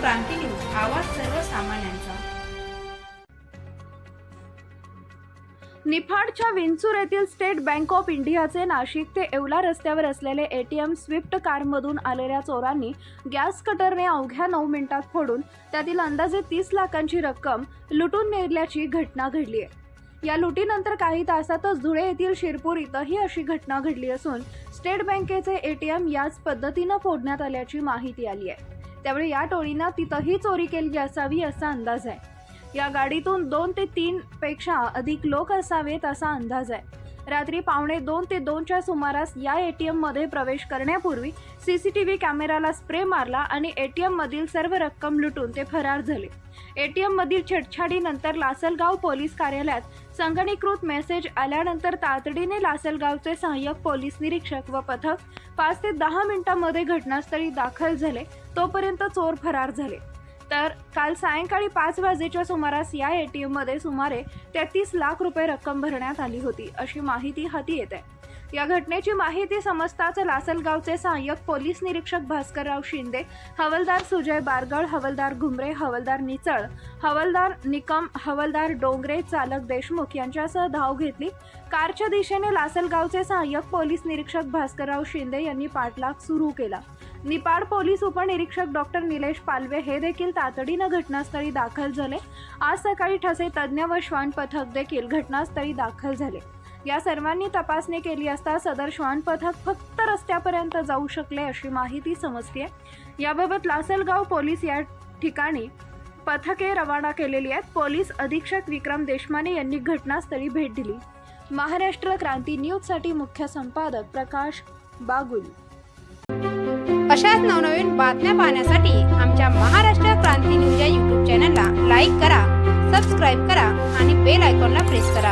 क्रांती news आवाज सर्वसामान्यांचा. निफाडच्या विंचूर येथील स्टेट बँक ऑफ इंडियाचे नाशिक ते येवला रस्त्यावर असलेले एटीएम स्विफ्ट कारमधून आलेल्या चोरांनी गॅस कटरने अवघ्या नऊ मिनिटात फोडून त्यातील अंदाजे तीस लाखांची रक्कम लुटून नेल्याची घटना घडली आहे. या लुटीनंतर काही तासातच धुळे येथील शिरपूर इथंही अशी घटना घडली असून स्टेट बँकेचे एटीएम याच पद्धतीनं फोडण्यात आल्याची माहिती आली आहे. त्यावेळी या टोळीनं तिथंही चोरी केली असावी असा अंदाज आहे. या गाडीतून दोन ते तीन पेक्षा अधिक लोक असावेत असा अंदाज आहे. रात्री पावणे दोन ते दोनच्या सुमारास या ए टी एममध्ये प्रवेश करण्यापूर्वी सी सी टी व्ही कॅमेराला स्प्रे मारला आणि ए टी एममधील सर्व रक्कम लुटून ते फरार झाले. ए टी एममधील छेडछाडीनंतर लासलगाव पोलीस कार्यालयात संगणीकृत मेसेज आल्यानंतर तातडीने लासलगावचे सहाय्यक पोलीस निरीक्षक व पथक पाच ते दहा मिनिटांमध्ये घटनास्थळी दाखल झाले. तोपर्यंत चोर फरार झाले. तर काल सायंकाळी पाच वाजेच्या सुमारास या एटीएममध्ये सुमारे तेहतीस लाख रुपये रक्कम भरण्यात आली होती अशी माहिती हाती येत आहे. या घटनेची माहिती समजताच लासलगावचे सहाय्यक पोलीस निरीक्षक भास्करराव शिंदे हवलदार सुजय बारगळ हवलदार घुमरे हवलदार निचळ हवलदार निकम हवलदार डोंगरे चालक देशमुख यांच्यासह धाव घेतली. कारच्या दिशेने लासलगावचे सहाय्यक पोलीस निरीक्षक भास्करराव शिंदे यांनी पाठलाग सुरू केला. निपाड पोलीस उपनिरीक्षक डॉक्टर निलेश पालवे हे देखील तातडीनं घटनास्थळी दाखल झाले. आज सकाळी ठसे तज्ज्ञ व श्वान पथक देखील घटनास्थळी दाखल झाले. या सर्वांनी तपासणी केली असता सदर श्वान पथक फक्त रस्त्यापर्यंत जाऊ शकले अशी माहिती समजते याबाबत लासलगाव पोलीस या ठिकाणी पथके रवाना केलेली आहेत. पोलीस अधीक्षक विक्रम देशमाने यांनी घटनास्थळी भेट दिली. महाराष्ट्र क्रांती न्यूजसाठी मुख्य संपादक प्रकाश बागुल. अशाच नवनवीन बातम्या पाहण्यासाठी आमच्या महाराष्ट्र क्रांती न्यूज या यूट्यूब चॅनलला लाईक करा सबस्क्राईब करा आणि बेल आयकॉनला प्रेस करा.